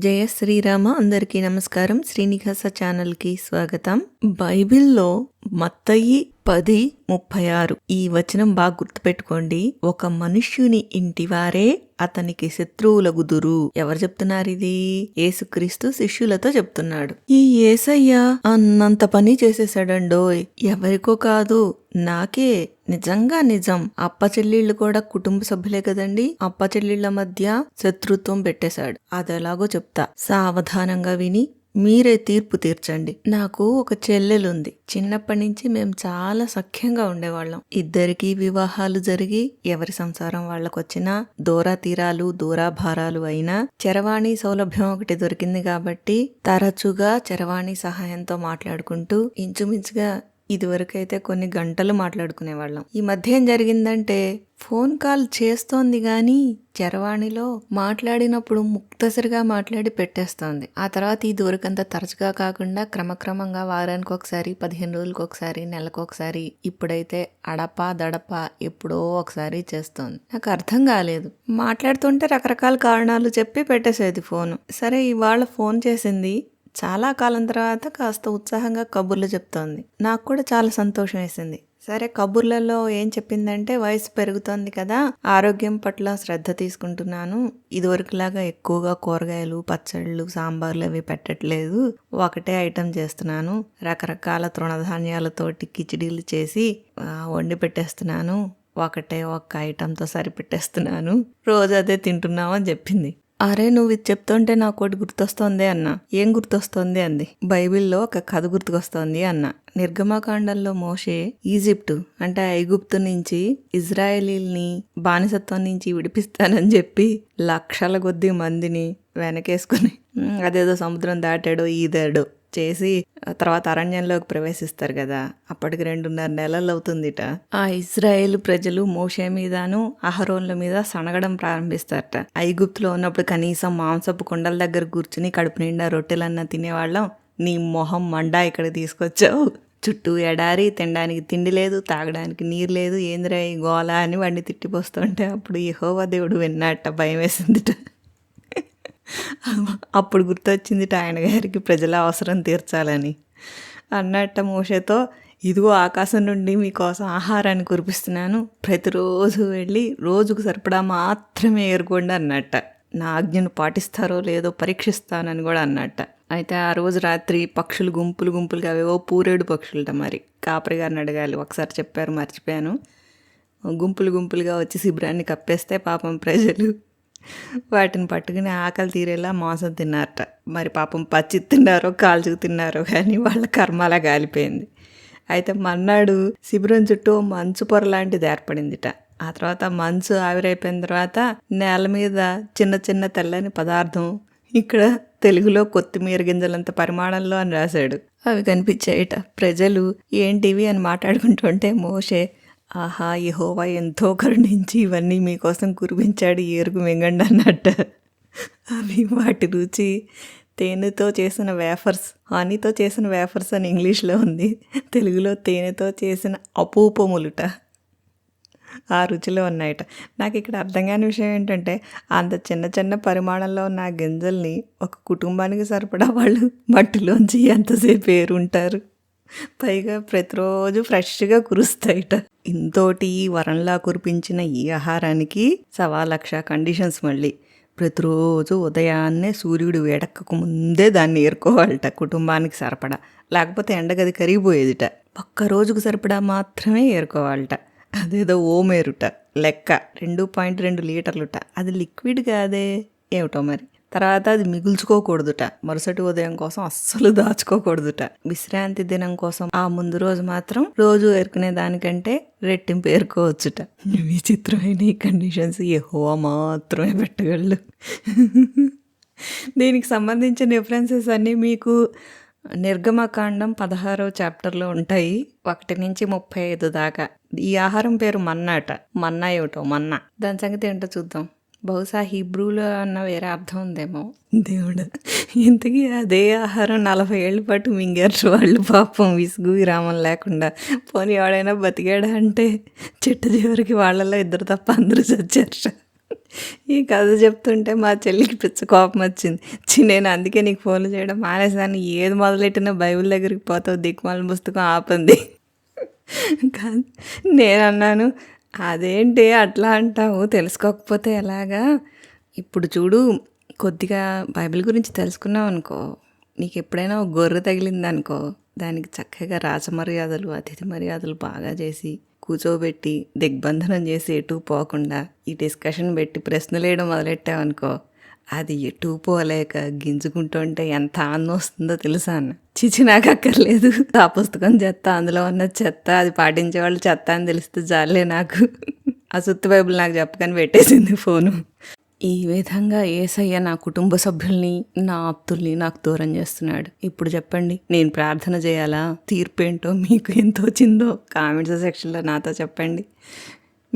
జయ శ్రీరామ అందరికీ నమస్కారం. శ్రీనివాస ఛానల్కి స్వాగతం. బైబిల్లో మత్తయి పది ముప్పై ఆరు. ఈ వచనం బాగా గుర్తుపెట్టుకోండి. ఒక మనుష్యుని ఇంటివారే అతనికి శత్రువులగుదురు ఎవరు చెప్తున్నారు ఇది? యేసుక్రీస్తు శిష్యులతో చెప్తున్నాడు. ఈ ఏసయ్య అన్నంత పని చేసేసాడండోయ్. ఎవరికో కాదు నాకే. నిజంగా నిజం. అప్ప చెల్లెళ్ళు కూడా కుటుంబ సభ్యులే కదండి. అప్ప చెల్లెళ్ళ మధ్య శత్రుత్వం పెట్టేశాడు. అది ఎలాగో చెప్తా. సావధానంగా విని మీరే తీర్పు తీర్చండి. నాకు ఒక చెల్లెలుంది. చిన్నప్పటి నుంచి మేము చాలా సఖ్యంగా ఉండేవాళ్ళం. ఇద్దరికీ వివాహాలు జరిగి ఎవరి సంసారం వాళ్ళకొచ్చినా దూరా తీరాలు దూరాభారాలు అయినా చరవాణి సౌలభ్యం ఒకటి దొరికింది కాబట్టి తరచుగా చరవాణి సహాయంతో మాట్లాడుకుంటూ ఇంచుమించుగా ఇదివరకైతే కొన్ని గంటలు మాట్లాడుకునేవాళ్ళం. ఈ మధ్య ఏం జరిగిందంటే ఫోన్ కాల్ చేస్తోంది కానీ చరవాణిలో మాట్లాడినప్పుడు ముక్తసరిగా మాట్లాడి పెట్టేస్తోంది. ఆ తర్వాత ఈ దూరకంత తరచుగా కాకుండా క్రమక్రమంగా వారానికి ఒకసారి పదిహేను రోజులకు ఒకసారి నెలకు ఒకసారి ఇప్పుడైతే అడప దడప ఎప్పుడో ఒకసారి చేస్తోంది. నాకు అర్థం కాలేదు. మాట్లాడుతుంటే రకరకాల కారణాలు చెప్పి పెట్టేసేది ఫోన్. సరే ఇవాళ ఫోన్ చేసింది చాలా కాలం తర్వాత కాస్త ఉత్సాహంగా కబుర్లు చెప్తోంది. నాకు కూడా చాలా సంతోషం వేసింది. సరే కబుర్లలో ఏం చెప్పిందంటే వయసు పెరుగుతోంది కదా ఆరోగ్యం పట్ల శ్రద్ధ తీసుకుంటున్నాను. ఇదివరకులాగా ఎక్కువగా కూరగాయలు పచ్చళ్ళు సాంబార్లు అవి పెట్టట్లేదు. ఒకటే ఐటెం చేస్తున్నాను. రకరకాల తృణధాన్యాలతోటి కిచిడీలు చేసి వండి పెట్టేస్తున్నాను. ఒకటే ఒక్క ఐటెంతో సరిపెట్టేస్తున్నాను. రోజు అదే తింటున్నామని చెప్పింది. అరే నువ్వు ఇది చెప్తుంటే నాకు ఒకటి గుర్తొస్తోంది అన్న. ఏం గుర్తొస్తోంది అంది. బైబిల్లో ఒక కథ గుర్తుకొస్తోంది అన్న. నిర్గమకాండంలో మోషే ఈజిప్టు అంటే ఐగుప్తు నుంచి ఇజ్రాయేలీల్ని బానిసత్వం నుంచి విడిపిస్తానని చెప్పి లక్షల కొద్ది మందిని వెనకేసుకుని అదేదో సముద్రం దాటాడో ఈదాడో చేసి ఆ తర్వాత అరణ్యంలోకి ప్రవేశిస్తారు కదా. అప్పటికి రెండున్నర నెలలు అవుతుందిట. ఆ ఇజ్రాయేల్ ప్రజలు మోషే మీదను అహరోన్ల మీద సనగడం ప్రారంభిస్తారట. ఐగుప్తులో ఉన్నప్పుడు కనీసం మాంసపు కుండల దగ్గర కూర్చుని కడుపు నిండా రొట్టెలన్నా తినేవాళ్ళం. నీ మొహం మండా ఇక్కడ తీసుకొచ్చావు. చుట్టూ ఎడారి తినడానికి తిండి లేదు తాగడానికి నీరు లేదు. ఏందిరా ఈ గోల అని వాడిని తిట్టిపోస్తుంటే అప్పుడు యెహోవా దేవుడు విన్నట్ట భయం వేసిందిట. అప్పుడు గుర్తొచ్చింది ఆయన గారికి ప్రజల అవసరం తీర్చాలని. అన్నట్ట మోషతో ఇదిగో ఆకాశం నుండి మీకోసం ఆహారాన్ని కురిపిస్తున్నాను. ప్రతిరోజు వెళ్ళి రోజుకు సరిపడా మాత్రమే ఏరుకోండి అన్నట్ట. నా ఆజ్ఞను పాటిస్తారో లేదో పరీక్షిస్తానని కూడా అన్నట్ట. అయితే ఆ రోజు రాత్రి పక్షులు గుంపులు గుంపులుగా అవేవో పూరేడు పక్షులట మరి. కాపరి గారిని అడగాలి. ఒకసారి చెప్పారు మర్చిపోయాను. గుంపులు గుంపులుగా వచ్చి శిబిరాన్ని కప్పేస్తే పాపం ప్రజలు వాటిని పట్టుకుని ఆకలి తీరేలా మోసం తిన్నారట. మరి పాపం పచ్చి తిన్నారో కాల్చుకు తిన్నారో కానీ వాళ్ళ కర్మలా గాలిపోయింది. అయితే మన్నాడు శిబిరం చుట్టూ మంచు పొర లాంటిది ఏర్పడిందిట. ఆ తర్వాత మంచు ఆవిరైపోయిన తర్వాత నేల మీద చిన్న చిన్న తెల్లని పదార్థం ఇక్కడ తెలుగులో కొత్తిమీర గింజలంత పరిమాణంలో అని రాశాడు. అవి కనిపించాయిట. ప్రజలు ఏంటివి అని మాట్లాడుకుంటుంటే మోషే ఆహా యహోవా ఎంతో కరుణించి ఇవన్నీ మీకోసం కురిపించాడు ఏరుకు మింగండి అన్నట్టు. అవి వాటి రుచి తేనెతో చేసిన వేఫర్స్ హనీతో చేసిన వేఫర్స్ అని ఇంగ్లీష్లో ఉంది. తెలుగులో తేనెతో చేసిన అపూపములుట. ఆ రుచిలో ఉన్నాయట. నాకు ఇక్కడ అర్థం కాని విషయం ఏంటంటే అంత చిన్న చిన్న పరిమాణంలో ఉన్న ఆ గింజల్ని ఒక కుటుంబానికి సరిపడా వాళ్ళు మట్టిలోంచి ఎంతసేపు ఏరుంటారు? పైగా ప్రతిరోజు ఫ్రెష్గా కురుస్తాయిట. ఇంతోటి వరంలా కురిపించిన ఈ ఆహారానికి సవా లక్ష కండిషన్స్ మళ్ళీ. ప్రతిరోజు ఉదయాన్నే సూర్యుడు వేడక్కకు ముందే దాన్ని ఏరుకోవాలట కుటుంబానికి సరిపడా. లేకపోతే ఎండగది కరిగిపోయేదిట. ఒక్క రోజుకు సరిపడా మాత్రమే ఏరుకోవాలట. అదేదో ఓమేరుట. లెక్క. రెండు పాయింట్ రెండు లీటర్లుట. అది లిక్విడ్ కాదే? ఏమిటో మరి? తర్వాత అది మిగుల్చుకోకూడదుట. మరుసటి ఉదయం కోసం అస్సలు దాచుకోకూడదుట. విశ్రాంతి దినం కోసం ఆ ముందు రోజు మాత్రం రోజు ఎరుకునే దానికంటే రెట్టింపు ఏరుకోవచ్చుట. విచిత్రమైన ఈ కండిషన్స్ ఎహో మాత్రమే పెట్టగలడు. దీనికి సంబంధించిన రిఫరెన్సెస్ అన్నీ మీకు నిర్గమకాండం పదహారవ చాప్టర్లో ఉంటాయి. ఒకటి నుంచి ముప్పై ఐదు దాకా. ఈ ఆహారం పేరు మన్నాట. మన్నా ఏమిటో? మన్నా. దాని సంగతి ఏంటో చూద్దాం. బహుశా హిబ్రూలో అన్న వేరే అర్థం ఉందేమో. దేవుడు ఇంతకీ అదే ఆహారం నలభై ఏళ్ళ పాటు మింగారు వాళ్ళు పాపం విసుగు విరామం లేకుండా పోనీ ఎవడైనా బతికాడా అంటే చిట్ట చివరికి వాళ్ళలో ఇద్దరు తప్ప అందరూ చచ్చారు. ఈ కథ చెప్తుంటే మా చెల్లికి పిచ్చ కోపం వచ్చింది. చి నేను అందుకే నీకు ఫోన్లు చేయడం మానేసాను ఏది మొదలెట్టినా బైబిల్ దగ్గరికి పోతావు దిక్కుమాల పుస్తకం ఆపంది. కాదు నేను అన్నాను అదేంటి అట్లా అంటావు? తెలుసుకోకపోతే ఎలాగా? ఇప్పుడు చూడు కొద్దిగా బైబిల్ గురించి తెలుసుకున్నావు అనుకో నీకు ఎప్పుడైనా ఒక గొర్రె తగిలిందనుకో దానికి చక్కగా రాజమర్యాదలు అతిథి మర్యాదలు బాగా చేసి కూర్చోబెట్టి దిగ్బంధనం చేసి ఎటు పోకుండా ఈ డిస్కషన్ పెట్టి ప్రశ్నలు వేయడం మొదలెట్టావనుకో అది ఎటు పోలేక గింజుకుంటుంటే ఎంత ఆనందం వస్తుందో తెలుసా అన్న? చిచి నాకు అక్కర్లేదు ఆ పుస్తకం చెత్త అందులో ఉన్న చెత్త అది పాటించే వాళ్ళు చెత్త అని తెలిస్తే జాలే నాకు. ఆ సుత్తు బైబుల్ నాకు చెప్పకని పెట్టేసింది ఫోను. ఈ విధంగా ఏసయ్య నా కుటుంబ సభ్యుల్ని నా ఆప్తుల్ని నాకు దూరం చేస్తున్నాడు. ఇప్పుడు చెప్పండి నేను ప్రార్థన చేయాలా? తీర్పు ఏంటో మీకు ఎంతో వచ్చిందో? కామెంట్స్ సెక్షన్లో నాతో చెప్పండి.